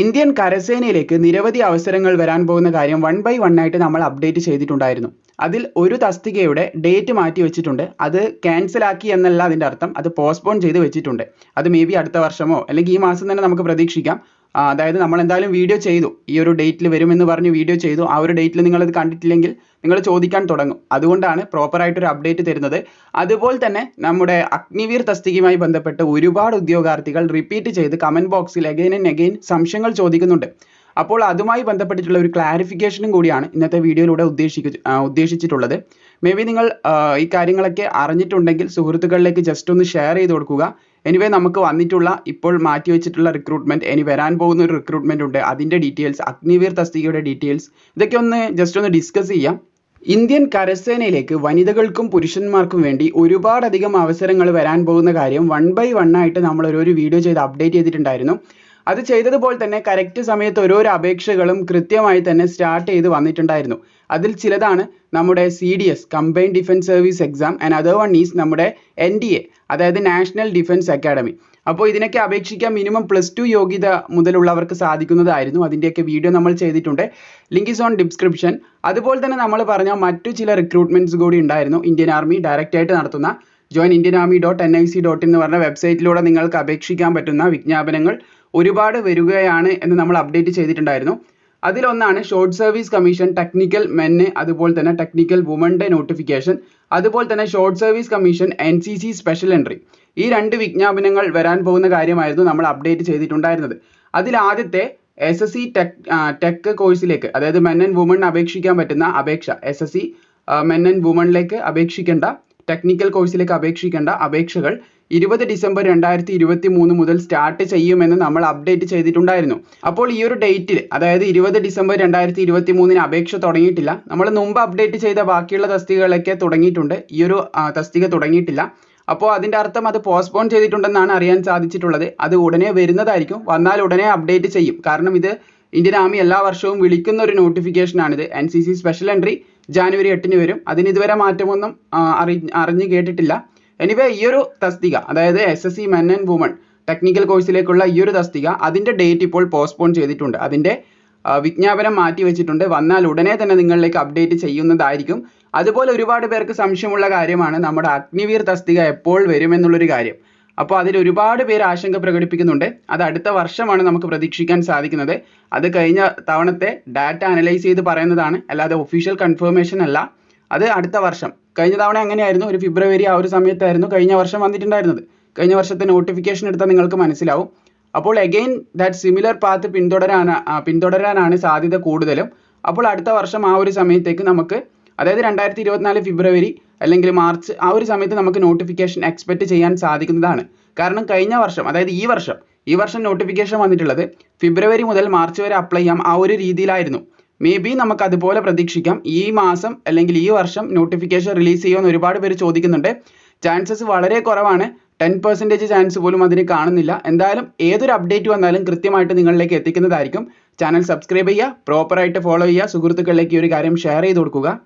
Indian കരസേനയിലേക്ക് നിരവധി അവസരങ്ങൾ വരാൻ പോകുന്ന കാര്യം വൺ ബൈ വൺ ആയിട്ട് നമ്മൾ അപ്ഡേറ്റ് ചെയ്തിട്ടുണ്ടായിരുന്നു. അതിൽ ഒരു തസ്തികയുടെ ഡേറ്റ് മാറ്റി വെച്ചിട്ടുണ്ട്. അത് ക്യാൻസൽ ആക്കി എന്നല്ല അതിന്റെ അർത്ഥം. അത് പോസ്റ്റ്പോൺ ചെയ്ത് വെച്ചിട്ടുണ്ട്. അത് മേ ബി അടുത്ത വർഷമോ അല്ലെങ്കിൽ ഈ മാസം തന്നെ നമുക്ക് പ്രതീക്ഷിക്കാം. അതായത് നമ്മൾ എന്തായാലും വീഡിയോ ചെയ്തു. ഈ ഒരു ഡേറ്റിൽ വരുമെന്ന് പറഞ്ഞ് വീഡിയോ ചെയ്തു. ആ ഒരു ഡേറ്റിൽ നിങ്ങളത് കണ്ടിട്ടില്ലെങ്കിൽ നിങ്ങൾ ചോദിക്കാൻ തുടങ്ങും. അതുകൊണ്ടാണ് പ്രോപ്പറായിട്ടൊരു അപ്ഡേറ്റ് തരുന്നത്. അതുപോലെ തന്നെ നമ്മുടെ അഗ്നിവീർ തസ്തികയുമായി ബന്ധപ്പെട്ട് ഒരുപാട് ഉദ്യോഗാർത്ഥികൾ റിപ്പീറ്റ് ചെയ്ത് കമന്റ് ബോക്സിൽ അഗൈൻ ആൻഡ് അഗൈൻ സംശയങ്ങൾ ചോദിക്കുന്നുണ്ട്. അപ്പോൾ അതുമായി ബന്ധപ്പെട്ടിട്ടുള്ള ഒരു ക്ലാരിഫിക്കേഷനും കൂടിയാണ് ഇന്നത്തെ വീഡിയോയിലൂടെ ഉദ്ദേശിക്കു ഉദ്ദേശിച്ചിട്ടുള്ളത്. മേ ബി നിങ്ങൾ ഈ കാര്യങ്ങളൊക്കെ അറിഞ്ഞിട്ടുണ്ടെങ്കിൽ സുഹൃത്തുക്കളിലേക്ക് ജസ്റ്റ് ഒന്ന് ഷെയർ ചെയ്ത് കൊടുക്കുക. എനിവേ നമുക്ക് വന്നിട്ടുള്ള ഇപ്പോൾ മാറ്റി വെച്ചിട്ടുള്ള റിക്രൂട്ട്മെന്റ് ഇനി വരാൻ പോകുന്ന ഒരു റിക്രൂട്ട്മെന്റ് ഉണ്ട്. അതിന്റെ ഡീറ്റെയിൽസ് അഗ്നിവീർ തസ്തികയുടെ ഡീറ്റെയിൽസ് ഇതൊക്കെ ഒന്ന് ജസ്റ്റ് ഒന്ന് ഡിസ്കസ് ചെയ്യാം. ഇന്ത്യൻ കരസേനയിലേക്ക് വനിതകൾക്കും പുരുഷന്മാർക്കും വേണ്ടി ഒരുപാടധികം അവസരങ്ങൾ വരാൻ പോകുന്ന കാര്യം വൺ ബൈ വൺ ആയിട്ട് നമ്മൾ ഒരു വീഡിയോ ചെയ്ത് അപ്ഡേറ്റ് ചെയ്തിട്ടുണ്ടായിരുന്നു. അത് ചെയ്തതുപോലെ തന്നെ കറക്റ്റ് സമയത്ത് ഓരോരോ അപേക്ഷകളും കൃത്യമായി തന്നെ സ്റ്റാർട്ട് ചെയ്ത് വന്നിട്ടുണ്ടായിരുന്നു. അതിൽ ചിലതാണ് നമ്മുടെ C D S combined defence service exam and other one is നമ്മുടെ എൻ ഡി എ അതായത് നാഷണൽ ഡിഫൻസ് അക്കാഡമി അപ്പോൾ ഇതിനൊക്കെ അപേക്ഷിക്കാൻ മിനിമം പ്ലസ് ടു യോഗ്യത മുതലുള്ളവർക്ക് സാധിക്കുന്നതായിരുന്നു. അതിന്റെയൊക്കെ വീഡിയോ നമ്മൾ ചെയ്തിട്ടുണ്ട്. ലിങ്ക് ഇസ് ഓൺ ഡിസ്ക്രിപ്ഷൻ അതുപോലെ തന്നെ നമ്മൾ പറഞ്ഞ മറ്റു ചില റിക്രൂട്ട്മെന്റ്സ് കൂടി ഉണ്ടായിരുന്നു. ഇന്ത്യൻ ആർമി ഡയറക്റ്റ് ആയിട്ട് നടത്തുന്ന join Indian army dot N I C dot എന്ന് പറഞ്ഞ വെബ്സൈറ്റിലൂടെ നിങ്ങൾക്ക് അപേക്ഷിക്കാൻ പറ്റുന്ന വിജ്ഞാപനങ്ങൾ ഒരുപാട് വരികയാണ് എന്ന് നമ്മൾ അപ്ഡേറ്റ് ചെയ്തിട്ടുണ്ടായിരുന്നു. അതിലൊന്നാണ് ഷോർട്ട് സർവീസ് കമ്മീഷൻ ടെക്നിക്കൽ മെന്ന് അതുപോലെ തന്നെ ടെക്നിക്കൽ വുമന്റെ നോട്ടിഫിക്കേഷൻ അതുപോലെ തന്നെ short service commission N C C special entry ഈ രണ്ട് വിജ്ഞാപനങ്ങൾ വരാൻ പോകുന്ന കാര്യമായിരുന്നു നമ്മൾ അപ്ഡേറ്റ് ചെയ്തിട്ടുണ്ടായിരുന്നത്. അതിൽ ആദ്യത്തെ S S C tech tech കോഴ്സിലേക്ക് അതായത് മെൻ ആൻഡ് വുമൺ അപേക്ഷിക്കാൻ പറ്റുന്ന അപേക്ഷ S S C men and വുമണിലേക്ക് അപേക്ഷിക്കേണ്ട ടെക്നിക്കൽ കോഴ്സിലേക്ക് അപേക്ഷിക്കേണ്ട അപേക്ഷകൾ ഇരുപത് ഡിസംബർ രണ്ടായിരത്തി ഇരുപത്തി മൂന്ന് മുതൽ സ്റ്റാർട്ട് ചെയ്യുമെന്ന് നമ്മൾ അപ്ഡേറ്റ് ചെയ്തിട്ടുണ്ടായിരുന്നു. അപ്പോൾ ഈ ഒരു ഡേറ്റിൽ അതായത് ഇരുപത് ഡിസംബർ രണ്ടായിരത്തി ഇരുപത്തി മൂന്നിന് അപേക്ഷ തുടങ്ങിയിട്ടില്ല. നമ്മൾ മുമ്പ് അപ്ഡേറ്റ് ചെയ്ത ബാക്കിയുള്ള തസ്തികകളൊക്കെ തുടങ്ങിയിട്ടുണ്ട്. ഈ ഒരു തസ്തിക തുടങ്ങിയിട്ടില്ല. അപ്പോൾ അതിന്റെ അർത്ഥം അത് പോസ്റ്റ്പോൺ ചെയ്തിട്ടുണ്ടെന്നാണ് അറിയാൻ സാധിച്ചിട്ടുള്ളത്. അത് ഉടനെ വരുന്നതായിരിക്കും. വന്നാൽ ഉടനെ അപ്ഡേറ്റ് ചെയ്യും. കാരണം ഇത് ഇന്ത്യൻ ആർമി എല്ലാ വർഷവും വിളിക്കുന്ന ഒരു നോട്ടിഫിക്കേഷൻ ആണിത്. N C C special entry January എട്ടിന് വരും. അതിന് ഇതുവരെ മാറ്റമൊന്നും അറി അറിഞ്ഞ് കേട്ടിട്ടില്ല. എനിവേ ഈ ഒരു തസ്തിക അതായത് S S C men and women technical കോഴ്സിലേക്കുള്ള ഈ ഒരു തസ്തിക അതിന്റെ ഡേറ്റ് ഇപ്പോൾ പോസ്റ്റ്പോൺ ചെയ്തിട്ടുണ്ട്. അതിന്റെ വിജ്ഞാപനം മാറ്റി വെച്ചിട്ടുണ്ട്. വന്നാൽ ഉടനെ തന്നെ നിങ്ങളിലേക്ക് അപ്ഡേറ്റ് ചെയ്യുന്നതായിരിക്കും. അതുപോലെ ഒരുപാട് പേർക്ക് സംശയമുള്ള കാര്യമാണ് നമ്മുടെ അഗ്നിവീർ തസ്തിക എപ്പോൾ വരുമെന്നുള്ളൊരു കാര്യം. അപ്പോൾ അതിൽ ഒരുപാട് പേര് ആശങ്ക പ്രകടിപ്പിക്കുന്നുണ്ട്. അത് അടുത്ത വർഷമാണ് നമുക്ക് പ്രതീക്ഷിക്കാൻ സാധിക്കുന്നത്. അത് കഴിഞ്ഞ തവണത്തെ ഡാറ്റ അനലൈസ് ചെയ്ത് പറയുന്നതാണ്. അല്ലാതെ ഒഫീഷ്യൽ കൺഫർമേഷൻ അല്ല. അത് അടുത്ത വർഷം. കഴിഞ്ഞ തവണ അങ്ങനെയായിരുന്നു. ഒരു ഫെബ്രുവരി ആ ഒരു സമയത്തായിരുന്നു കഴിഞ്ഞ വർഷം വന്നിട്ടുണ്ടായിരുന്നത്. കഴിഞ്ഞ വർഷത്തെ നോട്ടിഫിക്കേഷൻ എടുത്താൽ നിങ്ങൾക്ക് മനസ്സിലാവും. അപ്പോൾ അഗെയിൻ ദാറ്റ് സിമിലർ പാത്ത് പിന്തുടരാൻ പിന്തുടരാനാണ് സാധ്യത കൂടുതലും. അപ്പോൾ അടുത്ത വർഷം ആ ഒരു സമയത്തേക്ക് നമുക്ക് അതായത് രണ്ടായിരത്തി ഇരുപത്തിനാല് ഫെബ്രുവരി അല്ലെങ്കിൽ മാർച്ച് ആ ഒരു സമയത്ത് നമുക്ക് നോട്ടിഫിക്കേഷൻ എക്സ്പെക്ട് ചെയ്യാൻ സാധിക്കുന്നതാണ്. കാരണം കഴിഞ്ഞ വർഷം അതായത് ഈ വർഷം ഈ വർഷം നോട്ടിഫിക്കേഷൻ വന്നിട്ടുള്ളത് ഫെബ്രുവരി മുതൽ മാർച്ച് വരെ അപ്ലൈ ചെയ്യാം ആ ഒരു രീതിയിലായിരുന്നു. മേ ബി നമുക്ക് അതുപോലെ പ്രതീക്ഷിക്കാം. ഈ മാസം അല്ലെങ്കിൽ ഈ വർഷം നോട്ടിഫിക്കേഷൻ റിലീസ് ചെയ്യുമെന്ന് ഒരുപാട് പേര് ചോദിക്കുന്നുണ്ട്. ചാൻസസ് വളരെ കുറവാണ്. ടെൻ പെർസെന്റേജ് ചാൻസ് പോലും അതിന് കാണുന്നില്ല. എന്തായാലും ഏതൊരു അപ്ഡേറ്റ് വന്നാലും കൃത്യമായിട്ട് നിങ്ങളിലേക്ക് എത്തിക്കുന്നതായിരിക്കും. ചാനൽ സബ്സ്ക്രൈബ് ചെയ്യുക പ്രോപ്പറായിട്ട് ഫോളോ ചെയ്യുക സുഹൃത്തുക്കളിലേക്ക് ഈ ഒരു കാര്യം ഷെയർ ചെയ്ത് കൊടുക്കുക.